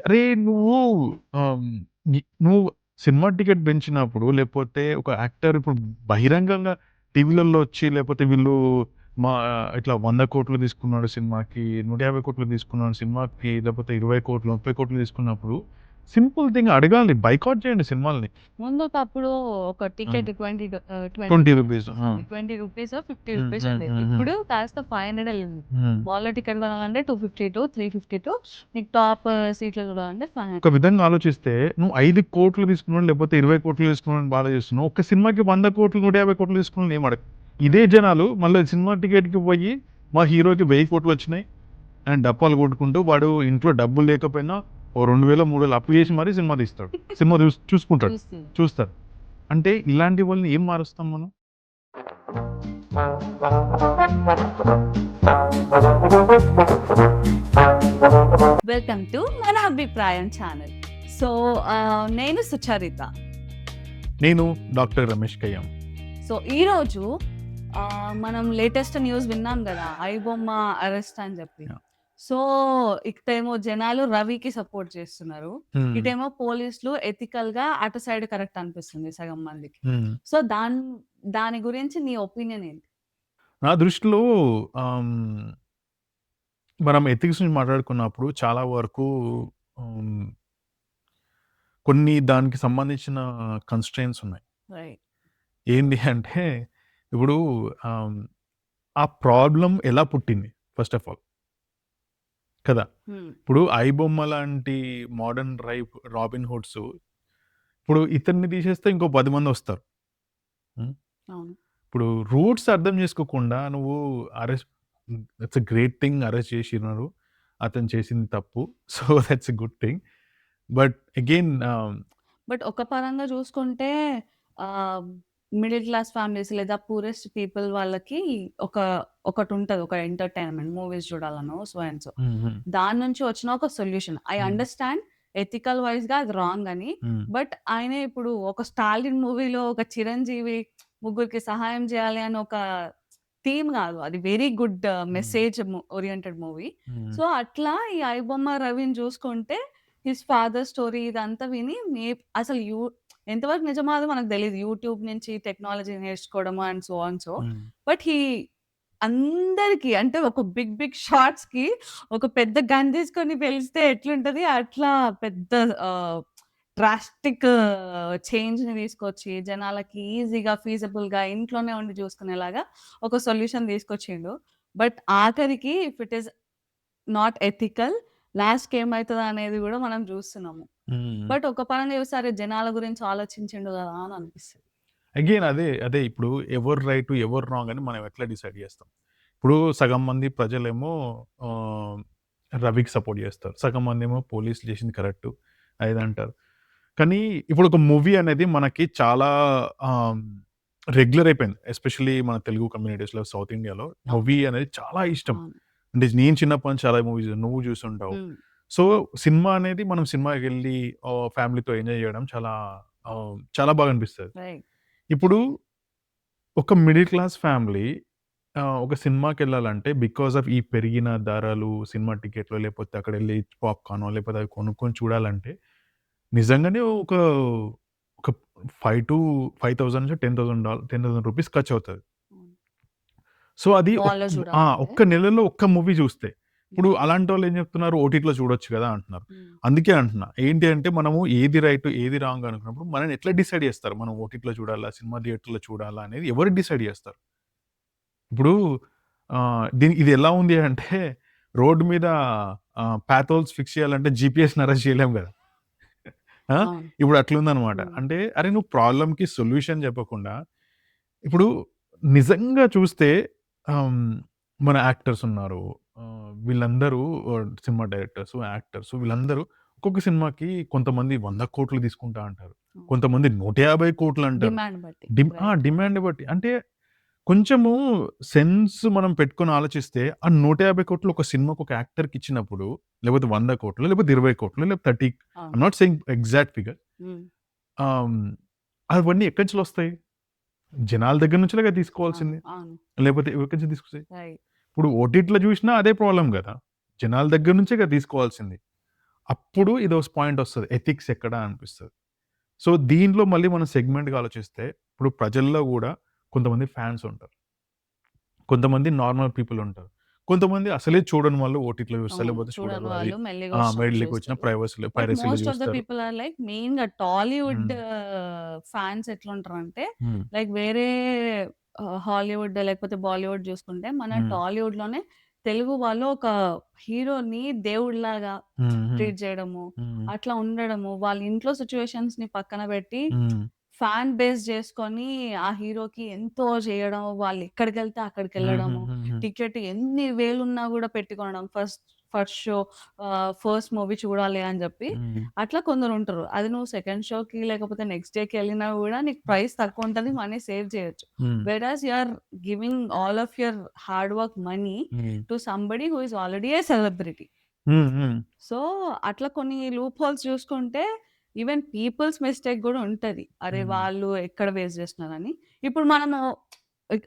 అరే! నువ్వు ని నువ్వు సినిమా టికెట్ పెంచినప్పుడు లేకపోతే ఒక యాక్టర్ ఇప్పుడు బహిరంగంగా టీవీలలో వచ్చి లేకపోతే వీళ్ళు మా ఇట్లా 100,00,00,000 తీసుకున్నాడు సినిమాకి, 150,00,00,000 తీసుకున్నాడు సినిమాకి, లేకపోతే 20,00,00,000, 30,00,00,000 తీసుకున్నప్పుడు సింపుల్ థింగ్ అడగాలి. బాయ్‌కాట్ చేయండి సినిమాల్ని. ముందు ఒకప్పుడు ఒక టికెట్ హ్మ్. 20 డు ఆహ్, 20 రూపీస్. 20 రూపీసో, 50 హ్మ్. రూపీస్. ఉండేది. ఇప్పుడు కాస్త 500 ఎళ్ళింది. హ్మ్. మాల్‌లో టికెట్ కొనాలంటే 252, 352 నీకు టాప్ సీట్‌లో చూడాలంటే 500. ఒక విధంగా ఆలోచిస్తే నువ్వు 5,00,00,000 తీసుకున్నాడు లేకపోతే 20,00,00,000 తీసుకున్నాడని బాధ చేస్తున్నావు. ఒక్క సినిమాకి 100,00,00,000, 150,00,00,000 తీసుకున్నాడని ఏం అడగ ఇదే జనాలు మళ్ళీ సినిమా టికెట్‌కి పోయి మా హీరోకి 1000,00,00,000 వచ్చినాయి అని డప్పాలు కొట్టుకుంటూ వాడు ఇంట్లో డబ్బులు లేకపోయినా ఓ 2000, 3000 అప్పు చేసి మరీ సినిమా తీస్తాడు. సినిమా చూస్ చూసుకుంటాడు. చూస్తారు. అంటే ఇలాంటి వాళ్ళని ఏం మారుస్తాం మనం? వెల్కమ్ టు మన అభిప్రాయం ఛానల్. సో నేను సుచరిత. నేను డాక్టర్ రమేష్ కయ్యాం. సో ఈరోజు మనం లేటెస్ట్ న్యూస్ విన్నాం గదా! ఐబొమ్మ అరెస్ట్ అని చెప్పి. సో ఇటేమో జనాలు రవికి సపోర్ట్ చేస్తున్నారు. ఇటేమో పోలీసులు ఎథికల్‌గా అటు సైడ్ కరెక్ట్ అనిపిస్తుంది సగం మందికి. సో దాన్ దాని గురించి నీ ఒపీనియన్ ఏంటి? నా దృష్టిలో మనం ఎథిక్స్ నుంచి మాట్లాడుకున్నప్పుడు చాలా వరకు. కొన్ని దానికి సంబంధించిన కన్‌స్ట్రెయింట్స్ ఉన్నాయి. ఏంది అంటే ఇప్పుడు ఆ ప్రాబ్లమ్ ఎలా పుట్టింది ఫస్ట్ ఆఫ్ ఆల్. కదా! ఇప్పుడు 'ఐబొమ్మ' లాంటి మోడర్న్ రైప్ 'రాబిన్ హుడ్స్' ఇప్పుడు ఇతన్ని తీసేస్తే ఇంకో 10 మందొస్తారు. హ్మ్. అవును. ఇప్పుడు రూట్స్ అర్థం చేసుకోకుండా నువ్వు arrest that's great thing arrest చేసినారు. అతను చేసింది తప్పు. So that's a good thing. But again but ఒక పరంగా చూసుకుంటే మిడిల్ క్లాస్ ఫ్యామిలీస్ లేదా పూరెస్ట్ పీపుల్ వాళ్ళకి ఒక ఒకటుంటది. ఒక ఎంటర్‌టైన్‌మెంట్ మూవీస్ చూడాలనో సో అండ్ సో. దాని నుంచి వచ్చిన ఒక సొల్యూషన్. ఐ. అండర్‌స్టాండ్ ఎథికల్ వైస్‌గా అది రాంగ్ అని. బట్ ఆయనే ఇప్పుడు ఒక 'స్టాలిన్' మూవీలో ఒక చిరంజీవి ముగ్గురికి సహాయం చేయాలి అని ఒక థీమ్ కాదు. అది very good. Message oriented movie. So అట్లా ఈ 'ఐబొమ్మ రవిని' చూసుకుంటే హిస్ ఫాదర్ స్టోరీ ఇదంతా విని మే అసలు యూ ఎంతవరకు నిజమో అది మనకు తెలీదు. యూట్యూబ్ నుంచి technology నేర్చుకోవడము and so on so. But he అందరికి అంటే ఒక బిగ్ బిగ్ షాట్స్‌కి ఒక పెద్ద గన్ తీసుకొని పేలిస్తే ఎట్లుంటది అట్లా పెద్ద డ్రాస్టిక్ చేంజ్‌ని తీసుకొచ్చి జనాలకి ఈజీగా ఫీజిబుల్‌గా ఇంట్లోనే ఉండి చూసుకునేలాగా ఒక సొల్యూషన్ తీసుకొచ్చిండు. బట్ ఆఖరికి if it is not ethical లాస్ట్‌కి ఏమైతది అనేది కూడా మనం చూస్తున్నాము. బట్ ఒక పరంగా చూస్తే అరే జనాల గురించి ఆలోచించిండు కదా! అని అనిపిస్తది. అగైన్ అదే, అదే ఇప్పుడు ఎవరు రైట్, ఎవరు రాంగ్ అని మనం ఎట్లా డిసైడ్ చేస్తాం. ఇప్పుడు సగం మంది ప్రజలేమో రవికి సపోర్ట్ చేస్తారు. సగం మందేమో పోలీసులు చేసింది కరెక్టు అది అంటారు. కానీ ఇప్పుడు ఒక మూవీ అనేది మనకి చాలా రెగ్యులర్ అయిపోయింది. ఎస్పెషల్లీ మన తెలుగు కమ్యూనిటీస్‌లో సౌత్ ఇండియాలో. మూవీ అనేది చాలా ఇష్టం. అంటే నేను చిన్నప్పటి నుంచి చాలా మూవీస్ నువ్వు చూసుంటావు. సో సినిమా అనేది మనం సినిమాకెళ్ళి ఆహ్, ఫ్యామిలీతో ఎంజాయ్ చేయడం చాలా చాలా బాగా అనిపిస్తది. రైట్. ఇప్పుడు ఒక మిడిల్ క్లాస్ ఫ్యామిలీ ఒక సినిమాకెళ్ళాలంటే బికాస్ ఆఫ్ ఈ పెరిగిన ధరలు, సినిమా టికెట్లు లేకపోతే అక్కడెళ్ళి పాప్‌కార్నో లేకపోతే అవి కొనుక్కొని చూడాలంటే నిజంగానే ఒక ఒక 5-5000 నుంచి 10,000 డాల్ 10,000 రూపీస్ ఖర్చవుతది. అవును. సో అది మాల్‌లో ఒక్ ఆ! చూడాలంటే. ఒక్క నెలలో ఒక్క మూవీ చూస్తే. ఇప్పుడు అలాంటోళ్ళు ఏం చెప్తున్నారు ఓటీటీలో చూడొచ్చు కదా! అంటున్నారు. హ్మ్. అందుకే అంటున్నా. ఏంటి అంటే మనము ఏది రైట్, ఏది రాంగ్ అనుకున్నప్పుడు మనల్ని ఎట్లా డిసైడ్ చేస్తారు? మనం ఓటీటీలో చూడాలా? సినిమా థియేటర్‌లో చూడాలా? అనేది ఎవరు డిసైడ్ చేస్తారు? ఇప్పుడు దీని ఇది ఎలా ఉంది అంటే రోడ్ మీద పాత్ ఫిక్స్ చేయాలంటే జీపీఎస్‌ని అరెస్ట్ చేయలేం కదా! ఆ! అవును. ఇప్పుడు అట్లుందనమాట. హ్మ్. అంటే అరే నువ్వు ప్రాబ్లమ్‌కి సొల్యూషన్ చెప్పకుండా ఇప్పుడు నిజంగా చూస్తే ఆహ్, మన యాక్టర్స్ ఉన్నారు. ఆహ్, వీళ్ళందరూ ఆహ్, సినిమా డైరెక్టర్స్, యాక్టర్స్ వీళ్ళందరూ ఒక్కొక్క సినిమాకి కొంతమంది 100,00,00,000 తీసుకుంటా అంటారు. అవును. కొంతమంది 150,00,00,000 అంటారు. డిమాండ్ బట్టి. డిమ్ ఆ! రైట్. డిమాండ్ బట్టి. అంటే కొంచెము సెన్స్ మనం పెట్టుకొని ఆలోచిస్తే ఆ 150,00,00,000 ఒక సినిమాకి ఒక యాక్టర్‌కి ఇచ్చినప్పుడు లేకపోతే 100,00,00,000 లేకపోతే 20,00,00,000 లేకపోతే 30 ఐ అవును. Not saying exact figure. హ్మ్. ఆహ్, అవన్నీ ఎక్కడి నుంచెలొస్తాయి? జనాల దగ్గర అవును. తీసుకోవాల్సింది. అవును. లేకపోతే ఎక్కడి నుంచి తీసుకొస్తాయి? రైట్. ఇప్పుడు ఓటీటీలో చూసినా అదే ప్రాబ్లమ్ గదా! జనాల దగ్గర నుంచే కదా తీసుకోవాల్సింది. అప్పుడు ఇదో పాయింట్ వస్తది. ఎథిక్స్ ఎక్కడ అనిపిస్తది. సో, దీంట్లో మళ్ళీ మనం సెగ్మెంట్‌గా ఆలోచిస్తే ఇప్పుడు ప్రజల్లో గూడా కొంతమంది ఫ్యాన్స్ ఉంటారు. కొంతమంది నార్మల్ పీపుల్ ఉంటారు. కొంతమంది అసలే చూడని వాళ్ళు ఓటీటీలో చూస్తారు. అవును. లేకపోతే చూడని చూడరు. అది వాళ్ళు మెల్లిగా ఆ! వచ్చిన చూస్తారు. ప్రైవసీలో బట్ పైరసీలో మోస్ట్ ఆఫ్ ద చూస్తారు. పీపుల్ ఆర్ లైక్ మెయిన్‌గా టాలీవుడ్ హ్మ్. ఫాన్స్ ఎట్లుంటారంటే హ్మ్. లైక్ వేరే హాలీవుడ్ లేకపోతే బాలీవుడ్ చూసుకుంటే మన హ్మ్. టాలీవుడ్‌లోనే తెలుగు వాళ్ళు ఒక హీరోని దేవుడిలాగా. హ్మ్. ట్రీట్ చేయడము. అట్లా ఉండడము, వాళ్ళ ఇంట్లో సిట్యుయేషన్స్‌ని పక్కన పెట్టి. ఫ్యాన్ బేస్ చేసుకొని ఆ హీరోకి ఎంతో చేయడం, వాళ్ళు ఎక్కడికెళ్తే అక్కడికెళ్ళడము, హుహుహుహు. టికెట్ ఎన్ని వేలున్నా గూడా పెట్టుకోవడం first first show first movie చూడాలి అని హ్మ్. అట్లా కొందరుంటరు. అది నువ్వు సెకండ్ షోకి లేకపోతే నెక్స్ట్ డేకి ఎళ్ళినా గూడా నీకు ప్రైస్ తక్కువుంటది. మనీ సేవ్ చేయొచ్చు. Whereas you are giving all of your hard work money. To somebody who is already a celebrity. So, అట్లా కొన్ని లూప్ హోల్స్ చూసుకుంటే ఈవెన్ పీపుల్స్ మిస్టేక్ గూడా ఉంటది. అరే! వాళ్ళు ఎక్కడ వేస్ట్ చేస్తున్నారని. ఇప్పుడు మనము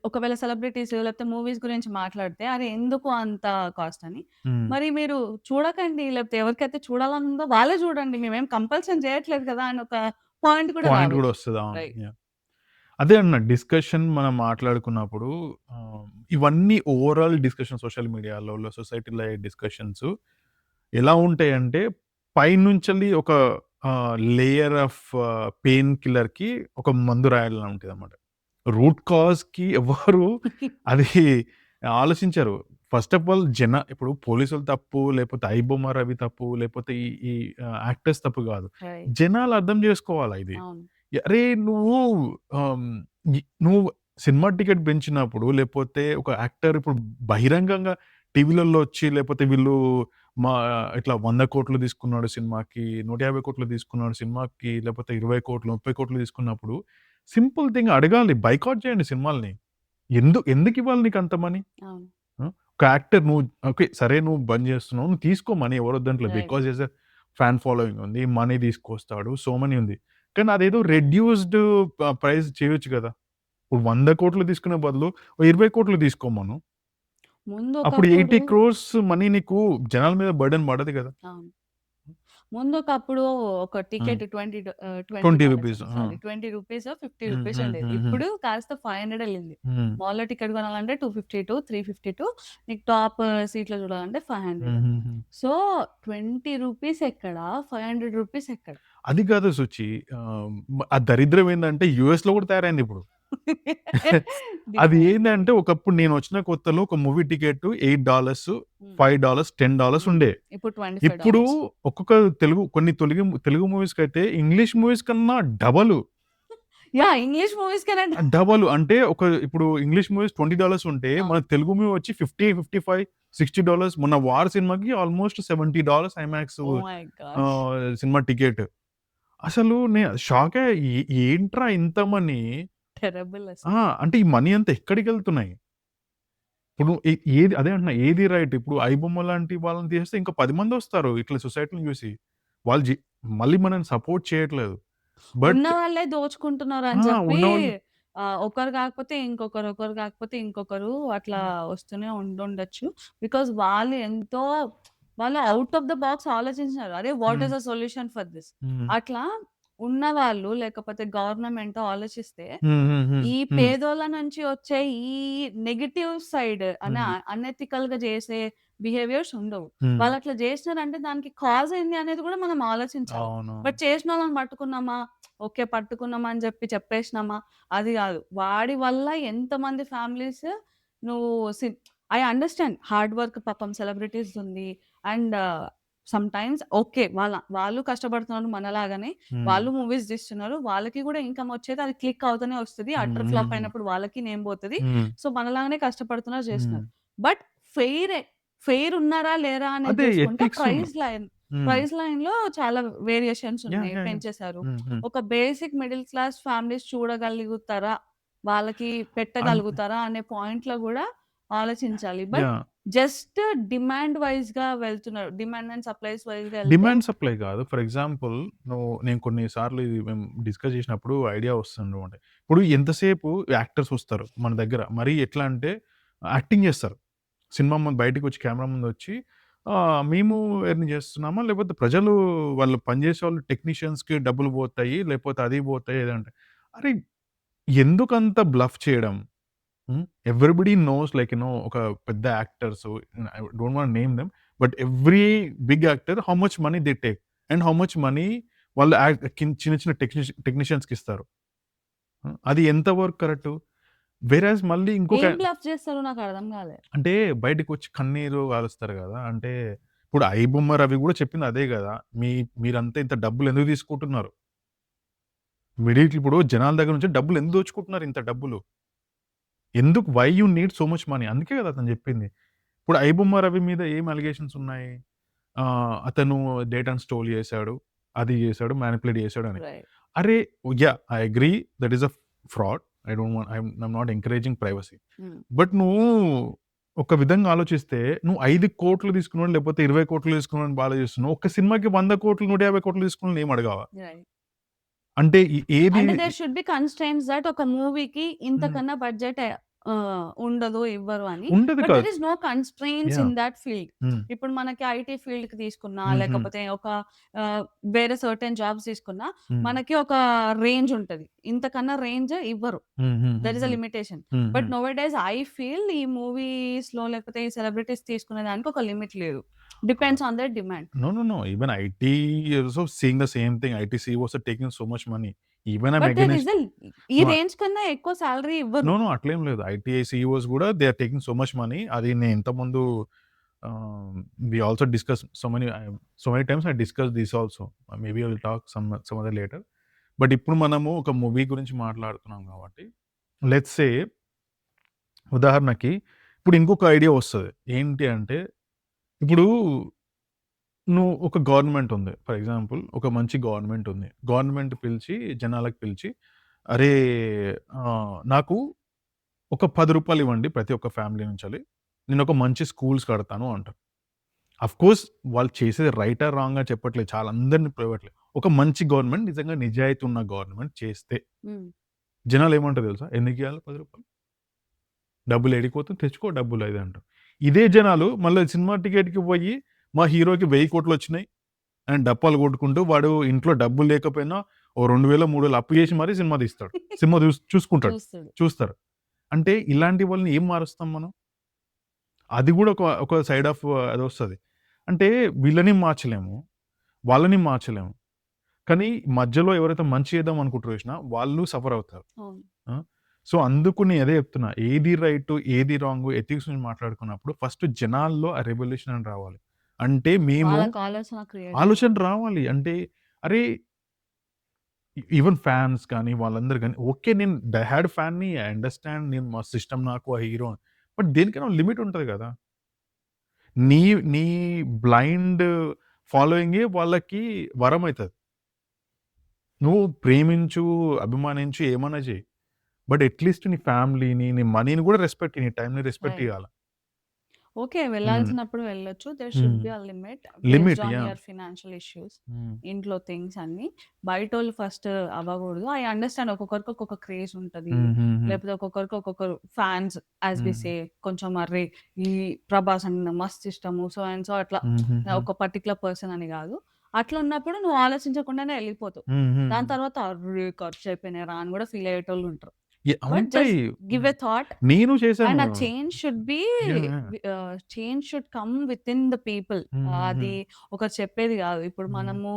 ఒకవేళ సెలబ్రిటీస్ లేకపోతే మూవీస్ గురించి మాట్లాడితే అరే! ఎందుకు అంత కాస్ట్ అని. మరి మీరు చూడకండి లేకపోతే ఎవరికైతే చూడాలని ఉందో వాళ్ళే చూడండి. మేమేం కంపల్షన్ చేయట్లేదు కదా! అని ఒక పాయింట్ కూడా పాయింట్. వస్తది. అదే అన్నా డిస్కషన్ మనం మాట్లాడుకున్నప్పుడు ఇవన్నీ ఓవరాల్ డిస్కషన్ సోషల్ మీడియాలో, సొసైటీలో అయ్యే డిస్కషన్స్ ఎలా ఉంటాయంటే పైనుంచెల్లి ఒక లేయర్ ఆఫ్ పెయిన్ కిల్లర్‌కి ఒక మందు రాయాలని ఉంటదన్నమాట. రూట్ కాజ్‌కి ఎవ్వరు అది ఆలోచించరు. ఫస్ట్ ఆఫ్ ఆల్ జన ఇప్పుడు పోలీసులు తప్పు, లేకపోతే ఐబొమ్మ రవి తప్పు, లేకపోతే ఈ ఈ ఆహ్, యాక్టర్స్ తప్పు గాదు. రైట్. జనాలు అర్థం జేసుకోవాలా ఇది. అవును. అరే! నువ్వు ఆహ్, నువ్వు సినిమా టికెట్ పెంచినప్పుడు లేపోతే ఒక యాక్టర్ ఇప్పుడు బహిరంగంగా టీవీలలో వచ్చి లేపోతే వీళ్ళు మా ఇట్లా 100,00,00,000 తీసుకున్నాడు సినిమాకి, 150,00,00,000 తీసుకున్నాడు సినిమాకి, లేపోతే 20,00,00,000, 30,00,00,000 తీసుకున్నప్పుడు సింపుల్ థింగ్ అడగాలి. బైకాట్ చేయండి సినిమాల్ని. ఎందు ఎందుకివ్వాలి నీకంత మనీ? అవును. ఆ! ఒక యాక్టర్ నువ్వు ఓకే. సరే నువ్వు బంద్ చేస్తున్నావు. నువ్వు తీసుకో money ఎవరొద్దట్లే. Right. Because is a fan following ఉంది. మనీ తీసుకొస్తాడు. సో మెనీ ఉంది. కానీ అదేదో రెడ్యూస్డ్ ప్రైస్ చేయొచ్చు గదా! ఇప్పుడు 100,00,00,000 తీసుకునే బదులు ఓ 20,00,00,000 తీసుకోమను. ముందు అప్పుడు ఒకప్పుడు 80,00,00,000 మనీ నీకు జనాల మీద బర్డెన్ పడదు గదా! అవును. ముందొకప్పుడు ఒక. టికెట్ 20 డ ఆహ్, 20 20 డాలర్స్ రూపీస్. ఆ! సారీ 20 రూపీసో, 50 హ్మ్. రూపీసో. ఉండేది. ఇప్పుడు కాస్త 500 ఎళ్ళింది. హ్మ్. మాల్‌లో టికెట్ కొనాలంటే 252, 352 నీకు టాప్ సీట్‌లో చూడాలంటే 500. హుహుహు. సో, 20 రూపీస్ ఎక్కడ? 500 రూపీస్ ఎక్కడ? అది కాదు సుచి. ఆహ్, ఆ దరిద్రం ఏందంటే యూఎస్‌లో కూడా తయారైందిప్పుడు. అది డిమాండ్. ఏందంటే ఒకప్పుడు నేనొచ్చిన కొత్తలో ఒక మూవీ టికెట్ $8, హ్మ్. $5, $10 హ్మ్. ఉండే. ఇప్పుడు ఇప్పుడు $25. ఒక్కొక్క తెలుగు కొన్ని తొలుగు తెలుగు మూవీస్‌కైతే ఇంగ్లీష్ మూవీస్ కన్నా డబలు. యాహ్! ఇంగ్లీష్ మూవీస్‌కనే ఆ! డబలు అంటే ఒక ఇప్పుడు ఇంగ్లీష్ మూవీస్ $20 ఉంటే మన అవును. తెలుగు మూవీ వచ్చి 50, 55, $60 మొన్న 'వార్' సినిమాకి almost $70 IMAX oh my god! Ah, సినిమా టికెట్. అసలు షాకయ్యా. ఏ ఏంట్రా ఇంత మనీ? టెరబుల్ ఆ! అసలు. అంటే ఈ మనీ అంతా ఎక్కడికెళ్తున్నాయి? ఇప్పుడు ఏ ఏది అదే అంటున్నా. ఏది రైట్? ఇప్పుడు ఐబొమ్మ లాంటి వాళ్ళని తీసేస్తే ఇంకా 10 మందొస్తారు ఇట్లా సొసైటీని చూసి. వాళ్ళు జి మళ్ళీ మనల్ని సపోర్ట్ చేయట్లేదు. బట్ ఉన్న వాళ్ళే దోచుకుంటున్నారు అని! చెప్పి ఉన్నవాళ్ళు ఆహ్, ఒకరు కాకపోతే ఇంకొకరు, ఒకరు కాకపోతే ఇంకొకరు అట్లా. వస్తూనే ఉండుండొచ్చు. బికాజ్ వాళ్ళు ఎంతో వాళ్ళు ఔట్ ఆఫ్ ద బాక్స్ ఆలోచించినారు. అరే! What hmm. Is the solution for? Hmm. అట్లా ఉన్నవాళ్ళు లేకపోతే గవర్నమెంటో ఆలోచిస్తే హ్మ్. హ్మ్. హ్మ్. ఈ హ్మ్. పేదోళ్ళ నుంచి వచ్చే ఈ నెగెటివ్ సైడ్ అన హ్మ్. అన్‌ఎథికల్‌గా చేసే బిహేవియర్స్ ఉండవు. హ్మ్. వాళ్ళట్లా చేసినారంటే దానికి కాజ్ ఏంది అనేది కూడా మనం ఆలోచించాలి. అవును. But చేసినోళ్ళని పట్టుకున్నామా, okay. పట్టుకున్నామా అని చెప్పి చెప్పేసినామా, అది కాదు. వాడి వల్ల ఎంతమంది ఫ్యామిలీస్ నువ్వు ఐ అండర్‌స్టాండ్ హార్డ్ వర్క్ పాపం సెలబ్రిటీస్‌దుంది. And sometimes okay. వాళ్ళ వాళ్ళు కష్టపడుతున్నారు మనలాగానే. వాళ్ళు మూవీస్ తీస్తున్నారు. వాళ్ళకి కూడా ఇన్‌కమ్ వచ్చేది అది క్లిక్ అవుతూనే వస్తది. అట్టర్ హ్మ్. ఫ్లాప్. అయినప్పుడు వాళ్ళకి నేమ్ పోతది. సో, మనలాగానే కష్టపడుతున్నారు. చేస్తున్నారు. బట్ ఫెయిరే. ఫెయిర్ ఉన్నారా? లేరా? అనేది చూసుకుంటే ప్రైస్ లైన్. ప్రైస్ లైన్‌లో చాలా వేరియేషన్స్! ఉన్నాయి. పెంచేశారు. ఒక బేసిక్ మిడిల్ క్లాస్ ఫ్యామిలీస్ చూడగలుగుతారా? వాళ్ళకి పెట్టగలుగుతారా? అనే పాయింట్‌లో కూడా ఆలోచించాలి. బట్! జస్ట్ డిమాండ్ వైస్‌గా వెళ్తున్నారు. డిమాండ్ అండ్ సప్లైస్ వైస్‌గా డిమాండ్ సప్లై కాదు. ఫర్ ఎగ్జాంపుల్ నువ్వు నేను కొన్నిసార్లు ఇది మేము డిస్కస్ చేసినప్పుడు ఐడియా వస్తుందన్నమాట. ఇప్పుడు ఎంతసేపు యాక్టర్స్ వస్తారు మన దగ్గర. మరి ఎట్లా అంటే యాక్టింగ్ చేస్తారు. సినిమా ముందు బయటికొచ్చి కెమెరా ముందు వచ్చి మేము ఎర్న్ చేస్తున్నామా? లేకపోతే ప్రజలు వాళ్ళు పనిచేసేవాళ్ళు టెక్నీషియన్స్‌కి డబ్బులు పోతాయి. లేకపోతే అది పోతాయి ఏదంటే అరే! ఎందుకంత బ్లఫ్ చేయడం? హ్మ్. Everybody knows like you know ఒక పెద్ద actors I don't want name them. But every big actor how much money they take and how much money వాళ్ళు కిన్ చిన్న చిన్న టెక్నీషి టెక్నీషియన్స్‌కి ఇస్తారు. హ్మ్. అది ఎంత వరకు కరెక్టు? వేరాజ్ మళ్ళీ ఇంకొక ఏం బ్లఫ్ చేస్తారో నాకు అర్థం కాలే. అంటే బయటికొచ్చి కన్నీరు కారుస్తారు గదా! అంటే ఇప్పుడు 'ఐబొమ్మ రవి' గూడా చెప్పింది అదే గదా! మీ మీరంతా ఇంత డబ్బులు ఎందుకు తీసుకుంటున్నారు? మిడిల్ ఇప్పుడు జనాల దగ్గర నుంచి డబ్బులు ఎందుకు దోచుకుంటున్నారు ఇంత డబ్బులు? ఎందుకు why you need so much money? అందుకే గదా! అతను చెప్పింది. ఇప్పుడు 'ఐబొమ్మ రవి' మీద ఏం అలిగేషన్స్ ఉన్నాయి? అతను డేటాను స్టోల్ చేశాడు. అది చేశాడు. మానిప్యులేట్ చేశాడు అని. అరే! Yeah! I agree that is a fraud. I don't want I am not encouraging privacy. But నువ్వు ఒక విధంగా ఆలోచిస్తే నువ్వు 5,00,00,000 తీసుకున్నోడు లేకపోతే 20,00,00,000 తీసుకున్నోడిని బాగా చేస్తున్నావు. ఒక్క సినిమాకి 100,00,00,000, 150,00,00,000 తీసుకున్నోడిని ఏమి అడగావా? అంటే ఈ ఏది అంటే there should be constraints that ఒక మూవీకి హ్మ్. ఇంతకన్నా బడ్జెట్ ఉండదు, ఇవ్వరు అని. ఉండదు బట్ కాదు. There is no constraints yeah! In that field. ఇప్పుడు మనకి ఐటీ ఫీల్డ్‌కి తీసుకున్నా, హుహు. లేకపోతే ఒక వేరే సర్టెన్ జాబ్స్ తీసుకున్నా. మనకి ఒక రేంజ్ ఉంటది. ఇంతకన్నా రేంజ్ ఇవ్వరు. దేర్ ఈస్ ఎ హుహుహుహు. లిమిటేషన్. బట్ హుహు. నౌ-ఎ-డేస్ ఐ ఫీల్ ఈ మూవీస్‌లో లేకపోతే ఈ సెలబ్రిటీస్ తీసుకునే దానికి ఒక లిమిట్ లేదు. Depends on their demand. No, no, no. Even IT also seeing the same thing. IT CEOs are taking so much money. Even I'm against is a ఈ No. రేంజ్ కన్నా ఎక్కువ సాలరీ ఇవ్వరు. No, no అట్లేం లేదు. ITI CEOs గూడా they are taking so much money. అది నేను ఇంతకుముందు we also discuss so many so many times I discuss this also. Maybe will talk some some other later. But ఇప్పుడు మనము ఒక మూవీ గురించి మాట్లాడుతున్నాం కాబట్టి లెట్స్ సే ఉదాహరణకి ఇప్పుడు ఇంకొక ఐడియా వస్తది. ఏంటి అంటే ఇప్పుడు నువ్వు ఒక గవర్నమెంట్ ఉంది. ఫర్ ఎగ్జాంపుల్ ఒక మంచి గవర్నమెంట్ ఉంది. గవర్నమెంట్ పిలిచి జనాలకు పిలిచి అరే! ఆహ్, నాకు ఒక రూ. 10 ఇవ్వండి ప్రతి ఒక్క ఫ్యామిలీ నుంచెల్లి. నేనొక మంచి స్కూల్స్ కడతాను అంటారు. అఫ్‌కోర్స్ వాళ్ళు చేసేది రైటా? రాంగా చెప్పట్లేదు. చాలా అందరిని ప్రైవేట్‌లే. ఒక మంచి గవర్నమెంట్ నిజంగా నిజాయితీ ఉన్న గవర్నమెంట్ చేస్తే హ్మ్. జనాలు ఏమంటారో తెలుసా? ఎందుకియ్యాలి రూ. 10? డబ్బులు ఏడికిపోతుంది తెచ్చుకో డబ్బులు అది అంటారు. ఇదే జనాలు మళ్ళీ సినిమా టికెట్‌కి పోయి మా హీరోకి 1000,00,00,000 వచ్చినాయి అని డప్పాలు కొట్టుకుంటూ వాడు ఇంట్లో డబ్బులు లేకపోయినా ఓ 2000, 3000 అప్పు చేసి మరీ సినిమా తీస్తాడు. సినిమా చూస్ చూసుకుంటాడు. చూస్తారు. అంటే ఇలాంటి వాళ్ళని ఏం మారుస్తాం మనం? అది గూడా ఒక ఒక సైడ్ ఆఫ్ అదొస్తది. అంటే వీళ్ళని మార్చలేము. వాళ్ళని మార్చలేము. కానీ మధ్యలో ఎవరైతే మంచి చేద్దాం అనుకుంటారో చూసినా వాళ్ళు సఫర్ అవుతారు. సో, అందుకు నేను అదే చెప్తున్నా. ఏది రైటు, ఏది రాంగు ఎథిక్స్ నుంచి మాట్లాడుకున్నప్పుడు ఫస్ట్ జనాల్లో ఆ రెవల్యూషన్ అని రావాలి. అంటే మేము వాళ్ళకి ఆలోచన క్రియేట్ ఆలోచన రావాలి. అంటే అరే ఈవెన్ ఫ్యాన్స్ కానీ వాళ్ళందరూ గాని ఓకే. నేను డై హార్డ్ ఫ్యాన్‌ని ఐ అండర్‌స్టాండ్ నేను మస్తు ఇష్టం నాకు ఆ హీరో. బట్ దేనికైనా లిమిట్ ఉంటది గదా! నీ నీ బ్లైండ్ ఫాలోయింగే వాళ్ళకి వరమైతది. నువ్వు ప్రేమించు, అభిమానించు ఏమన్నా చెయి. బట్ అట్‌లీస్ట్ నీ ఫ్యామిలీని, నీ మనీని గూడా రెస్పెక్ట్. నీ టైమ్‌ని రెస్పెక్ట్ రైట్. ఇయ్యాల. ఓకే. హ్మ్. వెళ్ళాల్సినప్పుడు వెళ్ళొచ్చు. There should hmm. Be a limit limit based on yeah! Your financial issues. Hmm. ఇంట్లో థింగ్స్ అన్నీ. బయటోళ్ళు ఫస్ట్ అవ్వకూడదు. ఐ అండర్‌స్టాండ్ ఒక్కొక్కరికి ఒక్కొక్క క్రేజ్ ఉంటది. లేకపోతే ఒక్కొక్కరికి ఒక్కొక్కరు ఫ్యాన్స్ యాస్ వి హ్మ్. సే కొంచెం అర్రే! ఈ 'ప్రభాస్' అంటే మస్తు ఇష్టము. సో అండ్ సో అట్లా. ఒక పర్టిక్యులర్ పర్సన్ అని గాదు. అట్లా ఉన్నప్పుడు నువ్వు ఆలోచించకుండానే ఎళ్ళిపోతావు. హుహుహు. దాని తర్వాత అర్రే! ఖర్చు అయిపోయినాయిరా అని గూడా ఫీల్ అయ్యేటోళ్ళు ఉంటారు. యాహ్! బట్ ఉంటాయి. జస్ట్ గివ్ ఎ థాట్ నేను అండ్ చేశాను. ఆ change should be yeah! Yeah! Ah, change should come within the people. అది ఒకరు చెప్పేది గాదు. ఇప్పుడు హ్మ్. మనము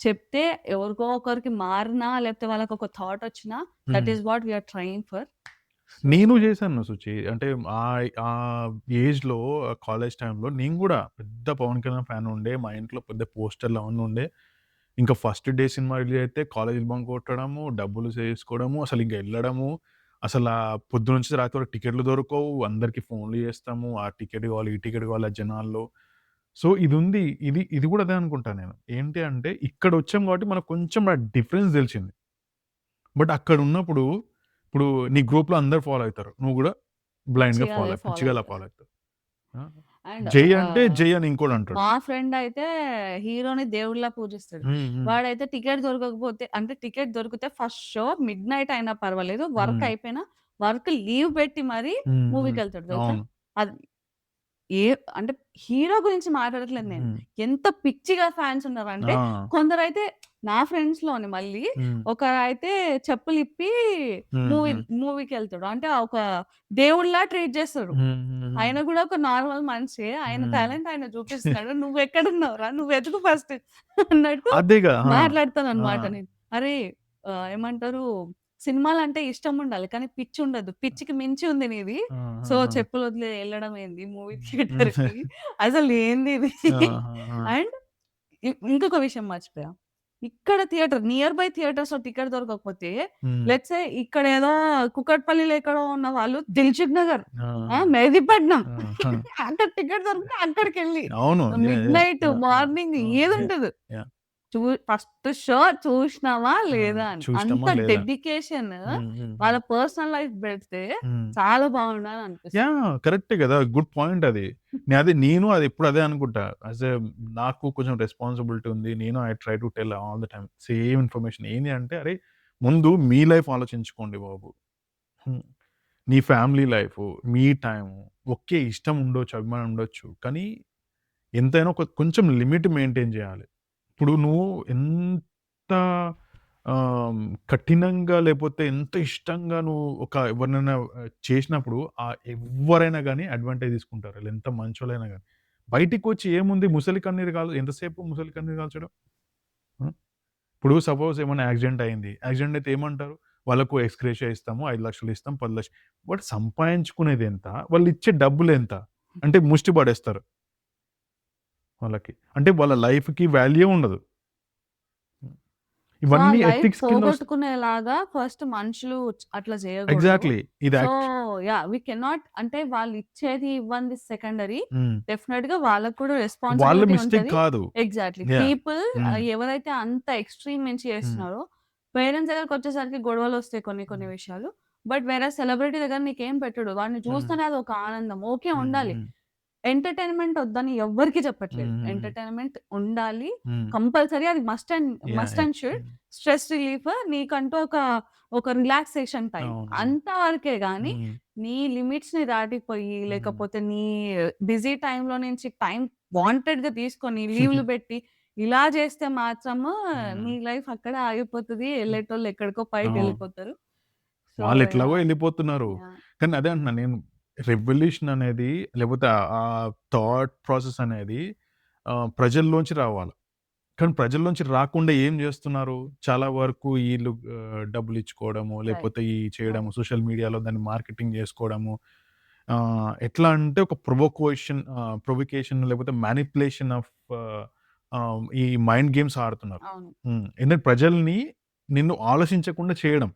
చెప్తే ఎవరికో ఒకరికి మారినా లేకపోతే వాళ్ళకి ఒక థాట్ వచ్చినా that hmm. Is what we are trying for. నేను చేశాను సుచి. అంటే ఆహ్, ఆ ఏజ్‌లో కాలేజ్ టైమ్‌లో నేను గూడా పెద్ద 'పవన్ కళ్యాణ్' ఫ్యాన్ ఉండే. మా ఇంట్లో పెద్ద పోస్టర్‌లు అవన్నీ ఉండే. ఇంకా ఫస్ట్ డే సినిమా రిలీజ్ అయితే కాలేజ్ బంక్ కొట్టడము, డబ్బులు చేసుకోవడము, అసలు ఇంక ఎళ్ళడము. అసలా పొద్దున్నుంచి రాత్రి వరకు టికెట్లు దొరకవు. అందరికి ఫోన్‌లు చేస్తాము. ఆ టికెట్ కావాలి, ఈ టికెట్ కావాలి ఆ జనాల్లో. సో, ఇదుంది. ఇది ఇది గూడా అదే అనుకుంటా నేను. ఏంటి అంటే ఇక్కడొచ్చాం కాబట్టి మనకు కొంచెం ఆ డిఫరెన్స్ తెలిసింది. బట్ అక్కడున్నప్పుడు ఇప్పుడు నీ గ్రూప్‌లో అందరూ ఫాలో అయితారు. నువ్వు గూడా బ్లైండ్‌గా పిచ్చిగా ఫాలో పిచ్చిగా. ఫాలో. ఆ! అండ్ జై అంటే జై అని ఇంకోడంటాడు. మా ఫ్రెండ్ అయితే హీరోని దేవుడిలా పూజిస్తాడు. హ్మ్. హ్మ్. వాడైతే టికెట్ దొరకకపోతే అంటే టికెట్ దొరికితే ఫస్ట్ షో మిడ్‌నైట్ అయినా పర్వాలేదు. వర్క్ హ్మ్. అయిపోయినా వర్క్ లీవ్ పెట్టి మరీ హ్మ్. హ్మ్. మూవీకెళ్తాడు తెలుసా? అవును. అది ఏ అంటే హీరో గురించి మాట్లాడట్లేదు నేను. హ్మ్. ఎంత పిచ్చిగా ఫ్యాన్స్ ఉన్నారంటే ఆ! కొందరైతే నా ఫ్రెండ్స్‌లోనే మళ్ళీ హ్మ్. ఒకరైతే చెప్పులిప్పి మూవీ హుహు. మూవీకెళ్తాడు. అంటే ఒక దేవుడిలా ట్రీట్ చేస్తాడు. ఆయన. గూడా ఒక నార్మల్ మనిషే. ఆయన. టాలెంట్ ఆయన చూపిస్తున్నాడు. నువ్వెక్కడున్నావురా? నువ్వు వెతుకు ఫస్ట్ అన్నట్టు! మాట్లాడతానన్నమాట ఆ! నేను. అరే ఏమంటారు సినిమాలంటే ఇష్టం ఉండాలి. కానీ పిచ్చి ఉండదు. పిచ్చికి మించి ఉంది నీది. సో! చెప్పులు వదిలి ఎళ్ళడం ఏంది మూవీ. థియేటర్‌కి అసలు ఏందిది? ఆహాహా! అండ్ ఇంకొక విషయం మర్చిపోయా. ఇక్కడ థియేటర్ నియర్ బై థియేటర్స్‌లో టికెట్ దొరకకపోతే. లెట్స్ సే ఇక్కడేదో కుకట్పల్లిలో ఎక్కడో ఉన్న వాళ్ళు దిల్‌సుఖ్ నగర్! మెహదీపట్నం! అక్కడ టికెట్ దొరికితే అక్కడికెళ్ళి అవును. యాహ్! మిడ్! నైట్! మార్నింగ్ అవును. యాహ్! చూ ఫస్ట్ షో చూసినావా! లేదా అని. చూసినామా అంత లేదా? డెడికేషన్. వాళ్ళ. పర్సనల్ లైఫ్ పెడితే. చాలా బాగుండని అనిపిస్తుంది. కరెక్టే గదా! గుడ్ పాయింట్ అది. నే అదే నేను అది ఎప్పుడు అదే అనుకుంటా. యాస్ ఎ నాకు కొంచెం రెస్పాన్సిబిలిటీ ఉంది. నేను I try to tell all the time same information. ఏంది అంటే అరే! ముందు మీ లైఫ్ ఆలోచించుకోండి బాబు. హ్మ్. నీ ఫ్యామిలీ లైఫు, మీ టైము ఓకే. ఇష్టం ఉండొచ్చు, అభిమానం ఉండొచ్చు. కానీ ఎంతైనా ఒక కొంచెం లిమిట్ మెయింటైన్ జేయాలి. ఇప్పుడు నువ్వు ఎంత ఆహ్, కఠినంగా లేపోతే ఎంత ఇష్టంగా నువ్వు ఒక ఎవరినైనా చేసినప్పుడు ఆహ్, ఎవ్వరైనా గాని అడ్వాంటేజ్ తీసుకుంటారు. ఆళ్ళు ఎంత మంచోళ్ళైనా గాని. బయటికొచ్చి ఏముంది ముసలి కన్నీరు కాల్ ఎంతసేపు ముసలి కన్నీరు కాల్చడం? హ్మ్. ఇప్పుడు సపోజ్ ఏమైనా యాక్సిడెంట్ అయింది. యాక్సిడెంట్ అయితే ఏమంటారు? వాళ్ళకు ఎక్స్‌గ్రేషియా ఇస్తాము. 5,00,000 ఇస్తాం, 10,00,000 వాడు సంపాదించుకునేదెంత? వాళ్ళిచ్చే డబ్బులెంత? అంటే ముష్టి పడేస్తారు. వాళ్ళకి. అంటే వాళ్ళ లైఫ్‌కి వాల్యూ ఉండదు. ఇవన్నీ ఎథిక్స్ పోగొట్టుకునేలాగా ఫస్ట్ మనుషులు అట్లా చేయకూడదు. ఎగ్జాక్ట్‌లీ. ఇది యాహ్! వి కెనాట్ అంటే వాళ్ళు ఇచ్చేది, ఇవ్వంది సెకండరీ. హ్మ్. డెఫినిట్‌గా వాళ్ళకి కూడా వాళ్ళ రెస్పాన్సిబిలిటీ మిస్టేక్. కాదు. ఎగ్జాక్ట్‌లీ. పీపుల్ ఎవరైతే అంత ఎక్స్‌ట్రీమ్ నుంచి. చేస్తున్నారో పేరెంట్స్ దగ్గరకొచ్చేసరికి గొడవలొస్తాయి కొన్ని కొన్ని హ్మ్. విషయాలు. బట్ వేరేస్ సెలబ్రిటీ దగ్గర నీకేం పెట్టడు. వాడిని. చూస్తేనే అదొక ఆనందం. ఓకే. ఉండాలి. ఎంటర్‌టైన్‌మెంట్ వద్దని ఎవ్వరికీ చెప్పట్లేదు. ఎంటర్‌టైన్‌మెంట్ ఉండాలి. కంపల్సరీ అది must and! Must! And should. Stress relief నీకంటూ ఒక, ఒక రిలాక్సేషన్ టైమ్. అవును. అంత వరకే గానీ హ్మ్. నీ దాటిపోయి. లేకపోతే నీ బిజీ టైమ్‌లో నుంచి టైమ్ వాంటెడ్‌గా తీసుకొని లీవ్‌లు పెట్టి ఇలా చేస్తే మాత్రము నీ. లైఫ్ అక్కడే ఆగిపోతది. ఎళ్ళేటోళ్ళు ఎక్కడికో. సో, వాళ్ళెట్లాగో యాహ్! ఎళ్ళిపోతున్నారు. యాహ్! కానీ అదే అంటున్నా నేను రెవల్యూషన్ అనేది లేపోతే ఆ థాట్ ప్రాసెస్ అనేది ప్రజల్లోంచి రావాలి. కానీ ప్రజల్లోంచి రాకుండా ఏం జేస్తున్నారు? చాలా వరకు ఈళ్ళు ఆహ్, డబ్బులిచ్చుకోవడము, రైట్. లేపోతే ఈ చేయడము. సోషల్ మీడియాలో దాన్ని మార్కెటింగ్ జేసుకోవడము. ఆహ్, ఎట్లా అంటే ఒక ప్రొవొకేషన్ ప్రొవొకేషన్ లేపోతే మానిప్యులేషన్ ఆఫ్ ఈ మైండ్ గేమ్స్ ఆడుతున్నారు. అవును. ఏంటంటే ప్రజల్ని నిన్ను ఆలోచించకుండా చేయడం.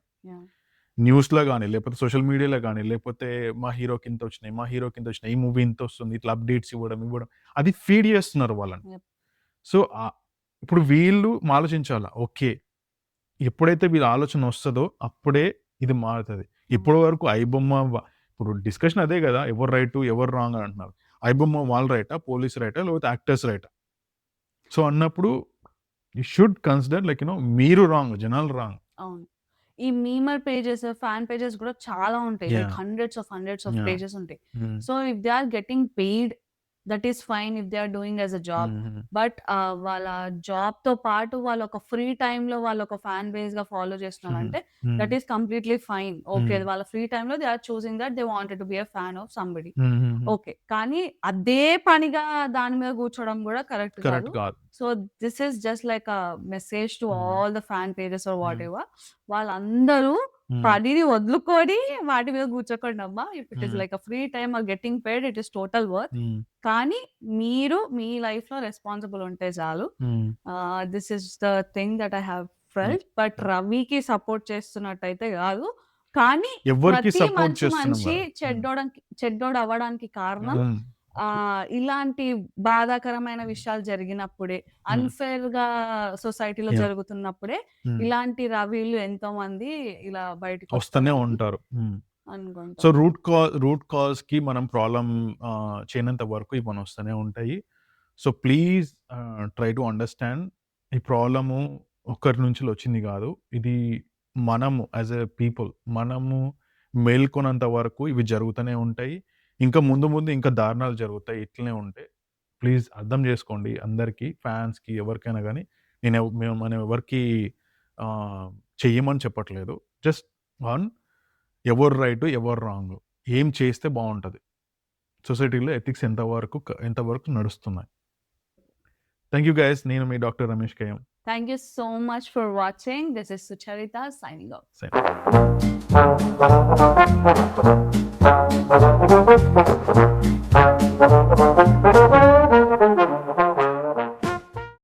న్యూస్‌లో గాని, లేపోతే సోషల్ మీడియాలో గాని, లేపోతే మా హీరోకి ఇంతొచ్చినాయి, మా హీరోకి ఇంతొచ్చినాయి, ఈ మూవీ ఇంతొస్తుంది. ఇట్లా అప్‌డేట్స్ ఇవ్వడం, ఇవ్వడం. అది ఫీడ్ జేస్తున్నారు వాళ్ళని. సో, ఇప్పుడు వీళ్ళు ఆలోచించాలా. ఓకే. ఎప్పుడైతే వీళ్ళ ఆలోచన వస్తదో అప్పుడే ఇది మారుతది. ఇప్పటి. వరకు ఐబొమ్మ ఇప్పుడు డిస్కషన్ అదే గదా! ఎవరు రైటు, ఎవరు రాంగ్ అని అంటున్నారు. ఐబొమ్మ వాళ్ళు రైటా? పోలీస్ రైటా? లేకపోతే యాక్టర్స్ రైటా? సో, అన్నప్పుడు you should consider like you know మీరు రాంగ్. జనాలు రాంగ్. ఈ మీమర్ పేజెస్, ఫ్యాన్ పేజెస్ గూడా చాలా ఉంటాయి. Hundreds of hundreds of! Pages ఉంటాయి. హ్మ్. So, if they are getting paid that is fine if they are doing as a job. But వాళ్ళ జాబ్‌తో పాటు వాళ్ళొక ఫ్రీ టైమ్‌లో వాళ్ళొక ఫ్యాన్ బేస్‌గా ఫాలో హుహు. చేస్తున్నారంటే. That is completely fine. Okay. వాళ్ళ ఫ్రీ టైమ్‌లో they are choosing that they wanted to be a fan of somebody. Okay. కానీ అదే పనిగా దాని మీద కూర్చోవడం గూడా కరెక్ట్ కాదు. So, this is just like a message to. All the fan pages are hmm. Whatever. వాళ్ళందరూ. పనిని వదులుకొని వాటి మీద కూర్చోకండమ్మా. If it hmm. Like a free time are getting paid it is total worth. Hmm. కానీ మీరు మీ లైఫ్‌లో రెస్పాన్సిబుల్ ఉంటే చాలు. This is the thing that I have. Felt. But రవికి సపోర్ట్ చేస్తున్నట్టయితే గాదు. కానీ సపోర్ట్ మంచి చేస్తున్నాం మనిషి గాదు. హ్మ్. చెడ్డోడంకి చెడ్డోడవ్వడానికి కారణం ఆహ్, ఇలాంటి బాధాకరమైన విషయాలు జరిగినప్పుడే, హ్మ్. అన్‌ఫెయిర్‌గా సొసైటీలో! జరుగుతున్నప్పుడే. ఇలాంటి రవిలు ఎంతోమంది ఇలా వస్తూనే బయటికొస్తారని ఉంటారు. సో. రూట్ కా రూట్ కాజ్‌కి మనం ప్రాబ్లమ్ ఆహ్, చేయనంత వరకు ఇవన్నీ వస్తూనే ఉంటాయి. So, please try to understand ఈ ప్రాబ్లము ఒక్కరి నుంచి వచ్చింది గాదు. ఇది మనము యాస్ ఎ పీపుల్ మనము మేల్కొనంత వరకు ఇవి జరుగుతూనే ఉంటాయి. ఇంకా ముందు ముందు ఇంకా దారుణాలు జరుగుతాయి. ఇట్లనే ఉంటే ప్లీజ్ అర్థం చేసుకోండి అందరికీ ఫ్యాన్స్‌కి ఎవరికైనా గానీ నేను ఎవ్ మేము మనం ఎవరికీ ఆహ్, చెయ్యమని చెప్పట్లేదు. జస్ట్ వన్ ఎవరు రైటు, ఎవరు రాంగు. ఏం చేస్తే బావుంటది. సొసైటీలో ఎథిక్స్ ఎంతవరకు క ఎంతవరకు నడుస్తున్నాయి. Thank you guys. నేను మీ doctor Ramesh Kayyam. Thank you so much for watching. This is Sucharita signing off. Same.